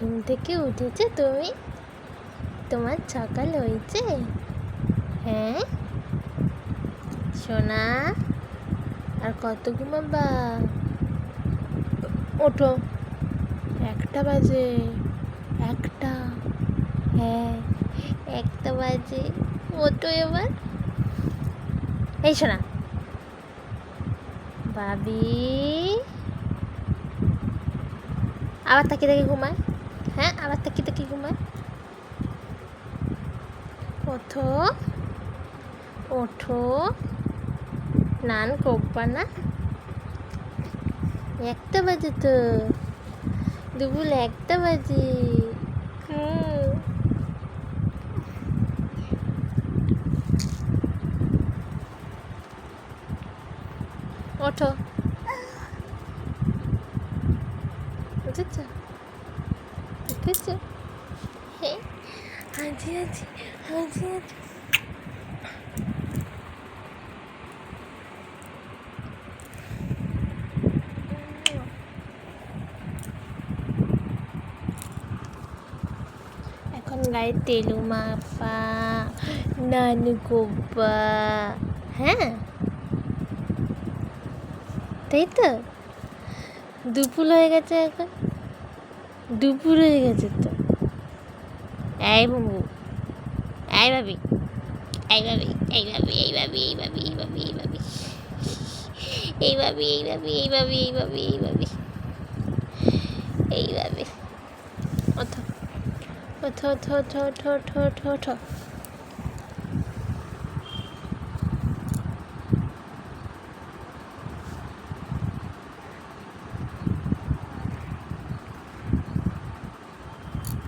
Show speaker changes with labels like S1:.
S1: ঘুম থেকে উঠেছে তুমি? তোমার সকাল হয়েছে? হ্যাঁ? সোনা, আর কত ঘুমাবা? ওঠো। একটা বাজে। একটা। হ্যাঁ একটা বাজে। ওঠো এবার। এই শোনা বাবি আবার তাকে তাকিয়ে ঘুমায়। হ্যাঁ আবার তাকিয়ে তাকিয়ে ঘুমায়। ওঠো। ওঠো। নান করবা না? একটা বাজে তো। দুপুর একটা বাজে। ওঠো। উঠেছ উঠেছ হ্যাঁ। আজি আজি আজি আজি এখন গায়ে তেলু মাপা নানু গোব্বা হ্যাঁ? তাই তো? দুপুর হয়ে গেছে এখন? দুপুর হয়ে গেছে তো এই বাবু এই ভাবি এই ভাবি এই ভাবি এই এই এই এই এই এই এই এই এই এই